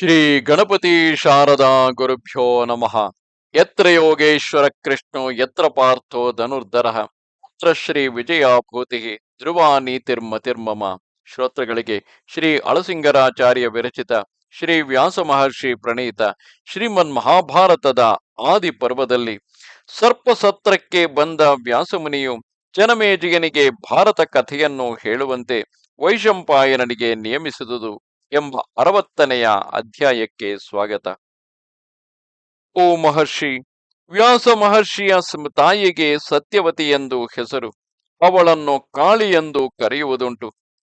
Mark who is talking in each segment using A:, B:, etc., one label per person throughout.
A: ಶ್ರೀ ಗಣಪತಿ ಶಾರದಾ ಗುರುಭ್ಯೋ ನಮಃ. ಯತ್ರ ಯೋಗೇಶ್ವರ ಕೃಷ್ಣೋ, ಯತ್ರ ಪಾರ್ಥೋ ಧನುರ್ಧರ. ಅತ್ರ ಶ್ರೀ ವಿಜಯಾಭೂತಿ ಧ್ರುವ ನೀತಿರ್ಮತಿರ್ಮಮ ಶ್ರೋತೃಗಳಿಗೆ ಶ್ರೀ ಅಳಸಿಂಗರಾಚಾರ್ಯ ವಿರಚಿತ ಶ್ರೀ ವ್ಯಾಸ ಮಹರ್ಷಿ ಪ್ರಣೀತ ಶ್ರೀಮನ್ ಮಹಾಭಾರತದ ಆದಿ ಪರ್ವದಲ್ಲಿ ಸರ್ಪಸತ್ರಕ್ಕೆ ಬಂದ ವ್ಯಾಸಮುನಿಯು ಜನಮೇಜಯನಿಗೆ ಭಾರತ ಕಥೆಯನ್ನು ಹೇಳುವಂತೆ ವೈಶಂಪಾಯನನಿಗೆ ನಿಯಮಿಸಿದುದು. ಎಂಬ ಅರವತ್ತನೆಯ ಅಧ್ಯಾಯಕ್ಕೆ ಸ್ವಾಗತ. ಓ ಮಹರ್ಷಿ, ವ್ಯಾಸ ಮಹರ್ಷಿಯ ತಾಯಿಗೆ ಸತ್ಯವತಿ ಎಂದು ಹೆಸರು. ಅವಳನ್ನು ಕಾಳಿ ಎಂದು ಕರೆಯುವುದುಂಟು.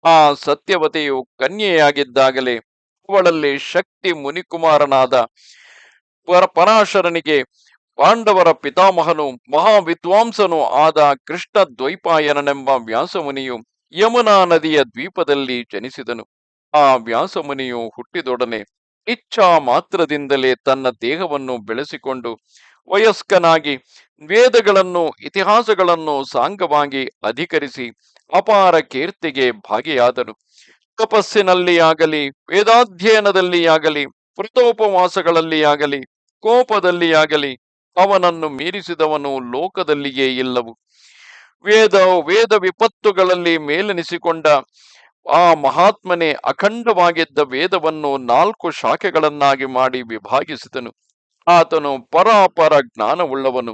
A: ಆ ಸತ್ಯವತಿಯು ಕನ್ಯೆಯಾಗಿದ್ದಾಗಲೇ ಅವಳಲ್ಲಿ ಶಕ್ತಿ ಮುನಿಕುಮಾರನಾದ ಪರ ಪರಾಶರನಿಗೆ ಪಾಂಡವರ ಪಿತಾಮಹನು ಮಹಾವಿದ್ವಾಂಸನು ಆದ ಕೃಷ್ಣ ದ್ವೈಪಾಯನನೆಂಬ ವ್ಯಾಸಮುನಿಯು ಯಮುನಾ ನದಿಯ ದ್ವೀಪದಲ್ಲಿ ಜನಿಸಿದನು. ಆ ವ್ಯಾಸಮುನಿಯು ಹುಟ್ಟಿದೊಡನೆ ಇಚ್ಛಾ ಮಾತ್ರದಿಂದಲೇ ತನ್ನ ದೇಹವನ್ನು ಬೆಳೆಸಿಕೊಂಡು ವಯಸ್ಕನಾಗಿ ವೇದಗಳನ್ನು, ಇತಿಹಾಸಗಳನ್ನು ಸಾಂಗವಾಗಿ ಅಧಿಕರಿಸಿ ಅಪಾರ ಕೀರ್ತಿಗೆ ಭಾಗಿಯಾದನು. ತಪಸ್ಸಿನಲ್ಲಿಯಾಗಲಿ, ವೇದಾಧ್ಯಯನದಲ್ಲಿಯಾಗಲಿ ವೇದಾಧ್ಯಯನದಲ್ಲಿ ಕೋಪದಲ್ಲಿಯಾಗಲಿ ಅವನನ್ನು ಮೀರಿಸಿದವನು ಲೋಕದಲ್ಲಿಯೇ ಇಲ್ಲವು. ವೇದ ವೇದ ವಿಪತ್ತುಗಳಲ್ಲಿ ಮೇಲೆನಿಸಿಕೊಂಡ ಆ ಮಹಾತ್ಮನೇ ಅಖಂಡವಾಗಿದ್ದ ವೇದವನ್ನು ನಾಲ್ಕು ಶಾಖೆಗಳನ್ನಾಗಿ ಮಾಡಿ ವಿಭಾಗಿಸಿದನು. ಆತನು ಪರಾಪರ ಜ್ಞಾನವುಳ್ಳವನು,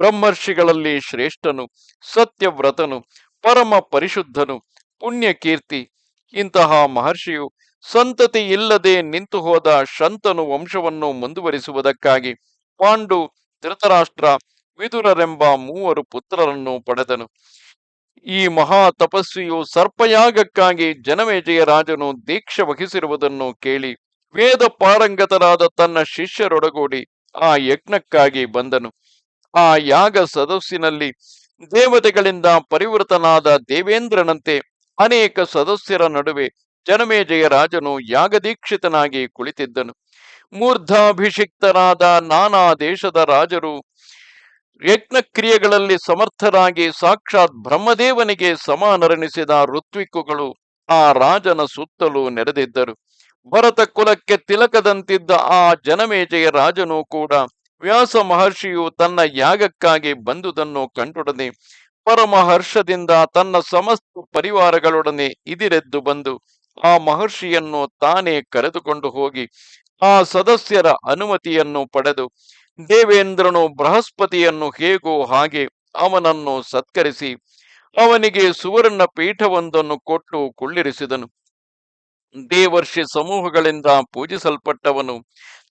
A: ಬ್ರಹ್ಮರ್ಷಿಗಳಲ್ಲಿ ಶ್ರೇಷ್ಠನು, ಸತ್ಯವ್ರತನು, ಪರಮ ಪರಿಶುದ್ಧನು, ಪುಣ್ಯಕೀರ್ತಿ. ಇಂತಹ ಮಹರ್ಷಿಯು ಸಂತತಿ ಇಲ್ಲದೆ ನಿಂತು ಹೋದ ಶಂತನು ವಂಶವನ್ನು ಮುಂದುವರಿಸುವುದಕ್ಕಾಗಿ ಪಾಂಡು, ಧೃತರಾಷ್ಟ್ರ, ವಿದುರರೆಂಬ ಮೂವರು ಪುತ್ರರನ್ನು ಪಡೆದನು. ಈ ಮಹಾ ತಪಸ್ವಿಯು ಸರ್ಪಯಾಗಕ್ಕಾಗಿ ಜನಮೇಜಯ ರಾಜನು ದೀಕ್ಷೆ ವಹಿಸಿರುವುದನ್ನು ಕೇಳಿ ವೇದ ಪಾರಂಗತರಾದ ತನ್ನ ಶಿಷ್ಯರೊಡಗೂಡಿ ಆ ಯಜ್ಞಕ್ಕಾಗಿ ಬಂದನು. ಆ ಯಾಗ ಸದಸ್ಸಿನಲ್ಲಿ ದೇವತೆಗಳಿಂದ ಪರಿವೃತನಾದ ದೇವೇಂದ್ರನಂತೆ ಅನೇಕ ಸದಸ್ಯರ ನಡುವೆ ಜನಮೇಜಯ ರಾಜನು ಯಾಗದೀಕ್ಷಿತನಾಗಿ ಕುಳಿತಿದ್ದನು. ಮೂರ್ಧಾಭಿಷಿಕ್ತರಾದ ನಾನಾ ದೇಶದ ರಾಜರು ಯಜ್ಞ ಕ್ರಿಯೆಗಳಲ್ಲಿ ಸಮರ್ಥರಾಗಿ ಸಾಕ್ಷಾತ್ ಬ್ರಹ್ಮದೇವನಿಗೆ ಸಮಾನರಣಿಸಿದ ಋತ್ವಿಕುಗಳು ಆ ರಾಜನ ಸುತ್ತಲೂ ನೆರೆದಿದ್ದರು. ಭರತ ಕುಲಕ್ಕೆ ತಿಲಕದಂತಿದ್ದ ಆ ಜನಮೇಜೆಯ ರಾಜನು ಕೂಡ ವ್ಯಾಸ ಮಹರ್ಷಿಯು ತನ್ನ ಯಾಗಕ್ಕಾಗಿ ಬಂದುದನ್ನು ಕಂಡೊಡನೆ ಪರಮಹರ್ಷದಿಂದ ತನ್ನ ಸಮಸ್ತ ಪರಿವಾರಗಳೊಡನೆ ಇದಿರೆದ್ದು ಬಂದು ಆ ಮಹರ್ಷಿಯನ್ನು ತಾನೇ ಕರೆದುಕೊಂಡು ಹೋಗಿ ಆ ಸದಸ್ಯರ ಅನುಮತಿಯನ್ನು ಪಡೆದು ದೇವೇಂದ್ರನು ಬೃಹಸ್ಪತಿಯನ್ನು ಹೇಗೋ ಹಾಗೆ ಅವನನ್ನು ಸತ್ಕರಿಸಿ ಅವನಿಗೆ ಸುವರ್ಣ ಪೀಠವೊಂದನ್ನು ಕೊಟ್ಟು ಕುಳ್ಳಿರಿಸಿದನು. ದೇವರ್ಷಿ ಸಮೂಹಗಳಿಂದ ಪೂಜಿಸಲ್ಪಟ್ಟವನು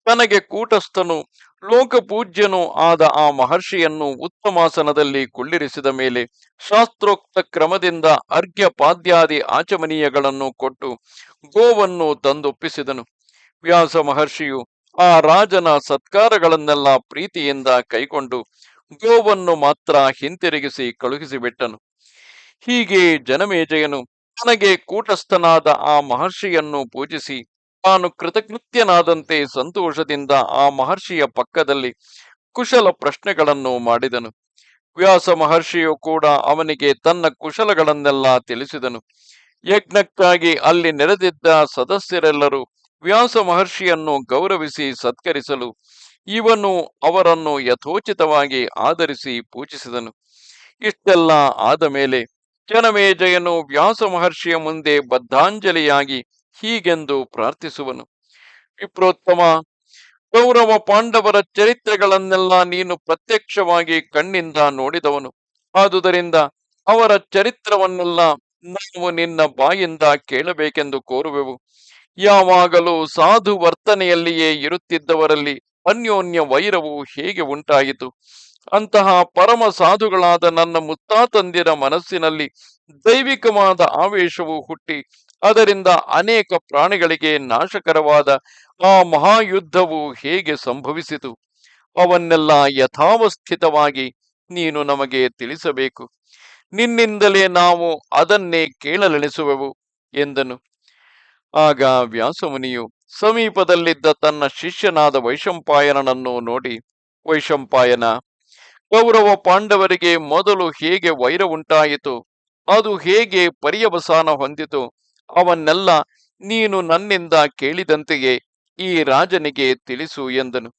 A: ತನಗೆ ಕೂಟಸ್ಥನು ಲೋಕಪೂಜ್ಯನೂ ಆದ ಆ ಮಹರ್ಷಿಯನ್ನು ಉತ್ತಮಾಸನದಲ್ಲಿ ಕುಳ್ಳಿರಿಸಿದ ಮೇಲೆ ಶಾಸ್ತ್ರೋಕ್ತ ಕ್ರಮದಿಂದ ಅರ್ಘ್ಯ ಪಾದ್ಯಾದಿ ಆಚಮನೀಯಗಳನ್ನು ಕೊಟ್ಟು ಗೋವನ್ನು ತಂದೊಪ್ಪಿಸಿದನು. ವ್ಯಾಸ ಮಹರ್ಷಿಯು ಆ ರಾಜನ ಸತ್ಕಾರಗಳನ್ನೆಲ್ಲ ಪ್ರೀತಿಯಿಂದ ಕೈಕೊಂಡು ಗೋವನ್ನು ಮಾತ್ರ ಹಿಂತಿರುಗಿಸಿ ಕಳುಹಿಸಿಬಿಟ್ಟನು. ಹೀಗೆ ಜನಮೇಜಯನು ತನಗೆ ಕೂಟಸ್ಥನಾದ ಆ ಮಹರ್ಷಿಯನ್ನು ಪೂಜಿಸಿ ತಾನು ಕೃತಕೃತ್ಯನಾದಂತೆ ಸಂತೋಷದಿಂದ ಆ ಮಹರ್ಷಿಯ ಪಕ್ಕದಲ್ಲಿ ಕುಶಲ ಪ್ರಶ್ನೆಗಳನ್ನು ಮಾಡಿದನು. ವ್ಯಾಸ ಮಹರ್ಷಿಯು ಕೂಡ ಅವನಿಗೆ ತನ್ನ ಕುಶಲಗಳನ್ನೆಲ್ಲ ತಿಳಿಸಿದನು. ಯಜ್ಞಕ್ಕಾಗಿ ಅಲ್ಲಿ ನೆರೆದಿದ್ದ ಸದಸ್ಯರೆಲ್ಲರೂ ವ್ಯಾಸ ಮಹರ್ಷಿಯನ್ನು ಗೌರವಿಸಿ ಸತ್ಕರಿಸಲು ಇವನು ಅವರನ್ನು ಯಥೋಚಿತವಾಗಿ ಆಧರಿಸಿ ಪೂಜಿಸಿದನು. ಇಷ್ಟೆಲ್ಲ ಆದ ಮೇಲೆ ಜನಮೇಜಯನು ವ್ಯಾಸ ಮಹರ್ಷಿಯ ಮುಂದೆ ಬದ್ಧಾಂಜಲಿಯಾಗಿ ಹೀಗೆಂದು ಪ್ರಾರ್ಥಿಸುವನು. ವಿಪ್ರೋತ್ತಮ, ಕೌರವ ಪಾಂಡವರ ಚರಿತ್ರೆಗಳನ್ನೆಲ್ಲ ನೀನು ಪ್ರತ್ಯಕ್ಷವಾಗಿ ಕಣ್ಣಿಂದ ನೋಡಿದವನು. ಆದುದರಿಂದ ಅವರ ಚರಿತ್ರವನ್ನೆಲ್ಲ ನಾವು ನಿನ್ನ ಬಾಯಿಂದ ಕೇಳಬೇಕೆಂದು ಕೋರುವೆವು. ಯಾವಾಗಲೂ ಸಾಧು ವರ್ತನೆಯಲ್ಲಿಯೇ ಇರುತ್ತಿದ್ದವರಲ್ಲಿ ಅನ್ಯೋನ್ಯ ವೈರವು ಹೇಗೆ ಉಂಟಾಯಿತು? ಅಂತಹ ಪರಮ ಸಾಧುಗಳಾದ ನನ್ನ ಮುತ್ತಾತಂದಿರ ಮನಸ್ಸಿನಲ್ಲಿ ದೈವಿಕವಾದ ಆವೇಶವು ಹುಟ್ಟಿ ಅದರಿಂದ ಅನೇಕ ಪ್ರಾಣಿಗಳಿಗೆ ನಾಶಕರವಾದ ಆ ಮಹಾಯುದ್ಧವು ಹೇಗೆ ಸಂಭವಿಸಿತು? ಅವನ್ನೆಲ್ಲ ಯಥಾವಸ್ಥಿತವಾಗಿ ನೀನು ನಮಗೆ ತಿಳಿಸಬೇಕು. ನಿನ್ನಿಂದಲೇ ನಾವು ಅದನ್ನೇ ಕೇಳಲೆಣಿಸುವೆವು ಎಂದನು. ಆಗ ವ್ಯಾಸಮುನಿಯು ಸಮೀಪದಲ್ಲಿದ್ದ ತನ್ನ ಶಿಷ್ಯನಾದ ವೈಶಂಪಾಯನನನ್ನು ನೋಡಿ, ವೈಶಂಪಾಯನ, ಕೌರವ ಪಾಂಡವರಿಗೆ ಮೊದಲು ಹೇಗೆ ವೈರ ಉಂಟಾಯಿತು, ಅದು ಹೇಗೆ ಪರ್ಯವಸಾನ ಹೊಂದಿತು ಅವನ್ನೆಲ್ಲ ನೀನು ನನ್ನಿಂದ ಕೇಳಿದಂತೆಯೇ ಈ ರಾಜನಿಗೆ ತಿಳಿಸು ಎಂದನು.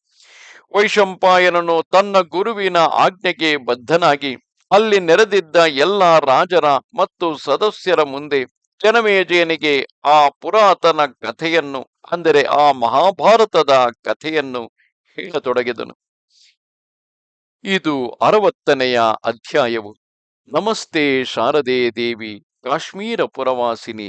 A: ವೈಶಂಪಾಯನನು ತನ್ನ ಗುರುವಿನ ಆಜ್ಞೆಗೆ ಬದ್ಧನಾಗಿ ಅಲ್ಲಿ ನೆರೆದಿದ್ದ ಎಲ್ಲ ರಾಜರ ಮತ್ತು ಸದಸ್ಯರ ಮುಂದೆ ಜನಮೇಜಯನಿಗೆ ಆ ಪುರಾತನ ಕಥೆಯನ್ನು, ಅಂದರೆ ಆ ಮಹಾಭಾರತದ ಕಥೆಯನ್ನು ಹೇಳತೊಡಗಿದನು. ಇದು ಅರವತ್ತನೆಯ ಅಧ್ಯಾಯವು. ನಮಸ್ತೆ ಶಾರದೆ ದೇವಿ, ಕಾಶ್ಮೀರ ಪುರವಾಸಿನಿ.